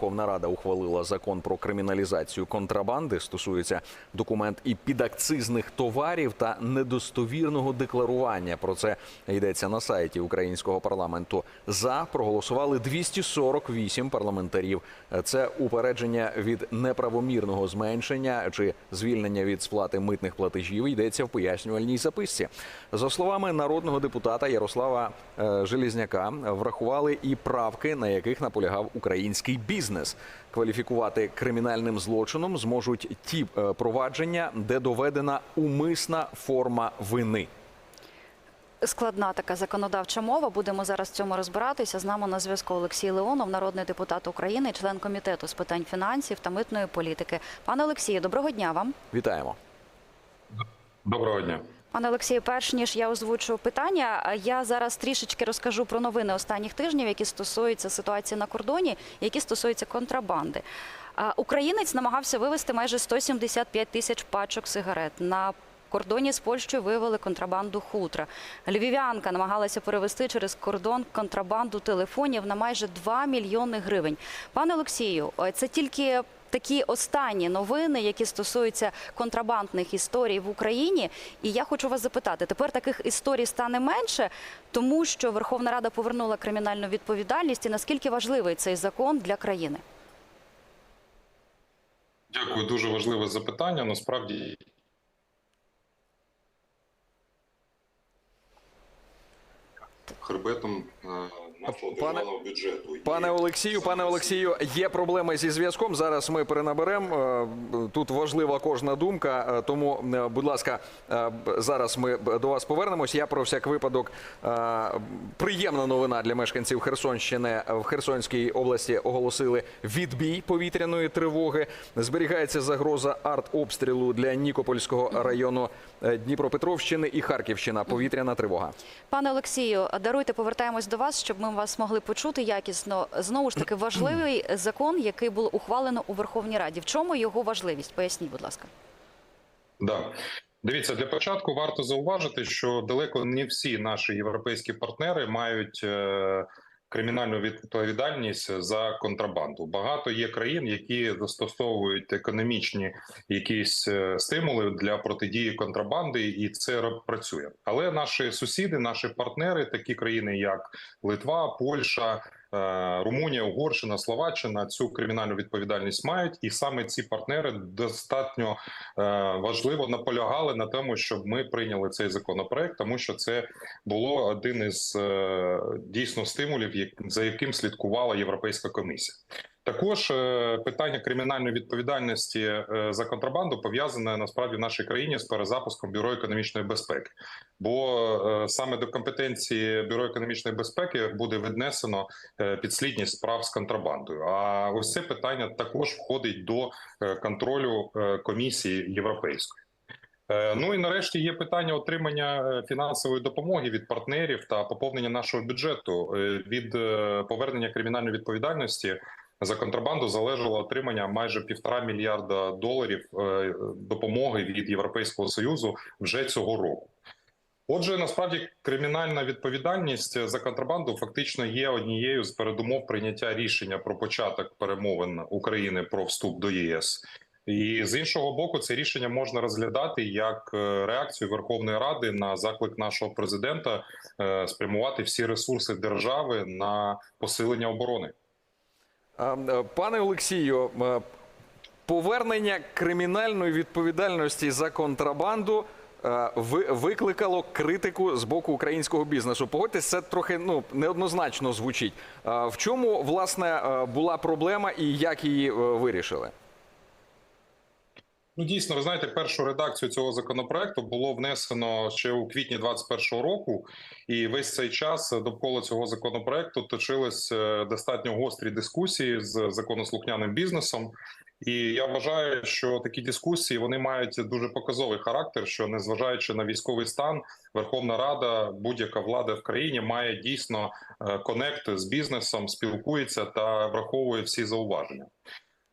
Верховна Рада ухвалила закон про криміналізацію контрабанди. Стосується документ і підакцизних товарів та недостовірного декларування. Про це йдеться на сайті українського парламенту. За проголосували 248 парламентарів. Це упередження від неправомірного зменшення чи звільнення від сплати митних платежів. Йдеться в пояснювальній записці. За словами народного депутата Ярослава е, Желізняка, врахували і правки, на яких наполягав український бізнес. Кваліфікувати кримінальним злочином зможуть ті е, провадження, де доведена умисна форма вини. Складна така законодавча мова. Будемо зараз в цьому розбиратися. З нами на зв'язку Олексій Леонов, народний депутат України, член комітету з питань фінансів та митної політики. Пане Олексію, доброго дня вам. Вітаємо. Доброго дня. Пане Олексію, перш ніж я озвучу питання, я зараз трішечки розкажу про новини останніх тижнів, які стосуються ситуації на кордоні, які стосуються контрабанди. Українець намагався вивезти майже 175 тисяч пачок сигарет. На кордоні з Польщею виявили контрабанду хутра. Львів'янка намагалася перевести через кордон контрабанду телефонів на майже 2 мільйони гривень. Пане Олексію, це тільки такі останні новини, які стосуються контрабандних історій в Україні. І я хочу вас запитати: тепер таких історій стане менше, тому що Верховна Рада повернула кримінальну відповідальність. І наскільки важливий цей закон для країни? Дякую, дуже важливе запитання. Насправді хребетом е, нашого державного бюджету. Пане Олексію, пане Олексію, є проблеми зі зв'язком. Зараз ми перенаберемо. Е, Тут важлива кожна думка. е, Тому, будь ласка, зараз ми до вас повернемось. Я про всяк випадок приємна новина для мешканців Херсонщини. В Херсонській області оголосили відбій повітряної тривоги. Зберігається загроза артобстрілу для Нікопольського району Дніпропетровщини і Харківщина. Повітряна тривога. Пане Олексію, даруйте, повертаємось до вас, щоб ми вас могли почути якісно. Знову ж таки, важливий закон, який було ухвалено у Верховній Раді. В чому його важливість? Поясніть, будь ласка. Да. Дивіться, для початку варто зауважити, що далеко не всі наші європейські партнери мають е, кримінальну відповідальність за контрабанду. Багато є країн, які застосовують економічні якісь е, стимули для протидії контрабанди, і це працює. Але наші сусіди, наші партнери, такі країни, як Литва, Польща. Е, Румунія, Угорщина, Словаччина цю кримінальну відповідальність мають, і саме ці партнери достатньо е, важливо наполягали на тому, щоб ми прийняли цей законопроект, тому що це було один із е, дійсно стимулів, за яким слідкувала Європейська комісія. Також е, питання кримінальної відповідальності е, за контрабанду пов'язане насправді в нашій країні з перезапуском бюро економічної безпеки, бо е, саме до компетенції бюро економічної безпеки буде віднесено підслідність справ з контрабандою. А ось це питання також входить до контролю комісії європейської. Ну і нарешті є питання отримання фінансової допомоги від партнерів та поповнення нашого бюджету від повернення кримінальної відповідальності. За контрабанду залежало отримання майже півтора мільярда доларів е, допомоги від Європейського союзу вже цього року. Отже, насправді кримінальна відповідальність за контрабанду фактично є однією з передумов прийняття рішення про початок перемовин України про вступ до ЄС. І з іншого боку, це рішення можна розглядати як е, реакцію Верховної Ради на заклик нашого президента е, спрямувати всі ресурси держави на посилення оборони. Е, Пане Олексію, е, повернення кримінальної відповідальності за контрабанду е, ви- викликало критику з боку українського бізнесу. Погодьтесь, це трохи ну неоднозначно звучить. В чому власне була проблема і як її вирішили? Ну, дійсно, ви знаєте, першу редакцію цього законопроекту було внесено ще у квітні 2021 року, і весь цей час довкола цього законопроекту точились е, достатньо гострі дискусії з законослухняним бізнесом. І я вважаю, що такі дискусії вони мають дуже показовий характер. Що незважаючи на військовий стан, Верховна Рада, будь-яка влада в країні має дійсно е, конект з бізнесом, спілкується та враховує всі зауваження.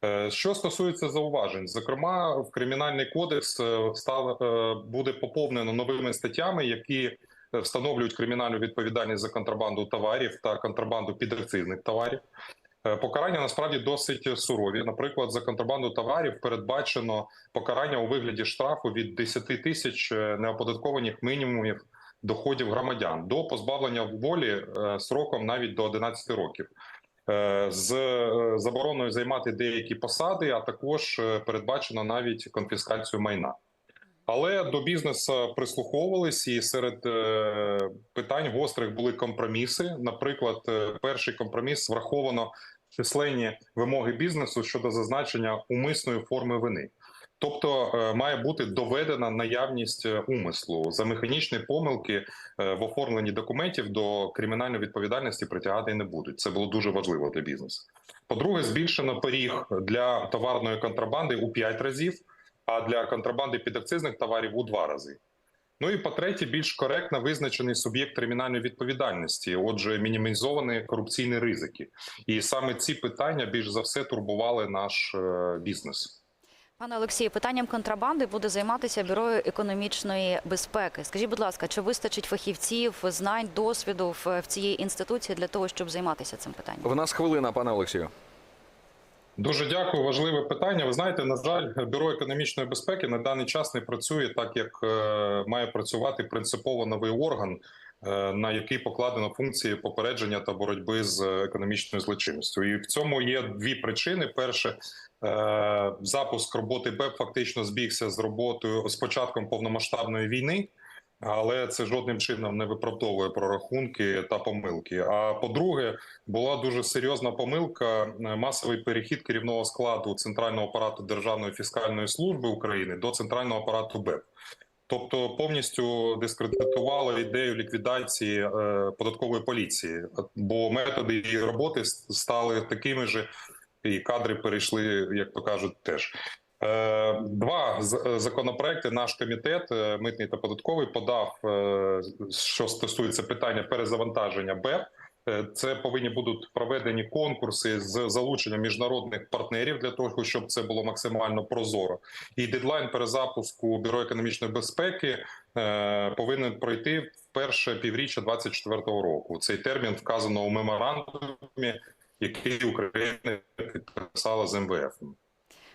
Е, Що стосується зауважень, зокрема, в кримінальний кодекс е, став е, буде поповнено новими статтями, які встановлюють кримінальну відповідальність за контрабанду товарів та контрабанду підакцизних товарів. Покарання насправді досить сурові. Наприклад, за контрабанду товарів передбачено покарання у вигляді штрафу від 10 тисяч неоподаткованих мінімумів доходів громадян до позбавлення волі сроком навіть до 11 років. Е, З е, забороною займати деякі посади, а також е, передбачено навіть конфіскацію майна. Але до бізнесу прислуховувались, і серед питань гострих були компроміси. Наприклад, перший компроміс враховано численні вимоги бізнесу щодо зазначення умисної форми вини. Тобто е, має бути доведена наявність е, умислу за механічні помилки е, в оформленні документів до кримінальної відповідальності притягати не будуть. Це було дуже важливо для бізнесу. По-друге, збільшено поріг для товарної контрабанди у 5 разів, а для контрабанди підакцизних товарів у 2 рази. Ну і по-третє, більш коректно визначений суб'єкт кримінальної відповідальності, отже, мінімізовані корупційні ризики. І саме ці питання більш за все турбували наш бізнес. Пане Олексію, питанням контрабанди буде займатися бюро економічної безпеки. Скажіть, будь ласка, чи вистачить фахівців, знань, досвіду в, в цій інституції для того, щоб займатися цим питанням? В нас хвилина, пане Олексію. Дуже дякую. Важливе питання. Ви знаєте, на жаль, бюро економічної безпеки на даний час не працює так, як е, має працювати принципово новий орган, на який покладено функції попередження та боротьби з економічною злочинністю. І в цьому є дві причини: перше. е, Запуск роботи БЕП фактично збігся з роботою з початком повномасштабної війни, але це жодним чином не виправдовує прорахунки та помилки. А по-друге, була дуже серйозна помилка е, масовий перехід керівного складу центрального апарату Державної фіскальної служби України до центрального апарату БЕП. Тобто повністю дискредитувала ідею ліквідації е, податкової поліції, бо методи її роботи стали такими ж, і кадри перейшли, як то кажуть, теж. Е, Два е, законопроекти наш комітет митний та податковий подав, що стосується питання перезавантаження БЕП. Е, Це повинні будуть проведені конкурси з залученням міжнародних партнерів для того, щоб це було максимально прозоро. І дедлайн перезапуску бюро економічної безпеки е, повинен пройти в перше півріччя 2024 року. Цей термін вказано у меморандумі, який Україна підписала з МВФ.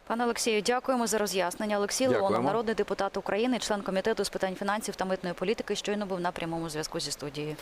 Пане Олексію, дякуємо за роз'яснення. Олексій Леонов, народний депутат України, член комітету з питань фінансів та митної політики, щойно був на прямому зв'язку зі студією.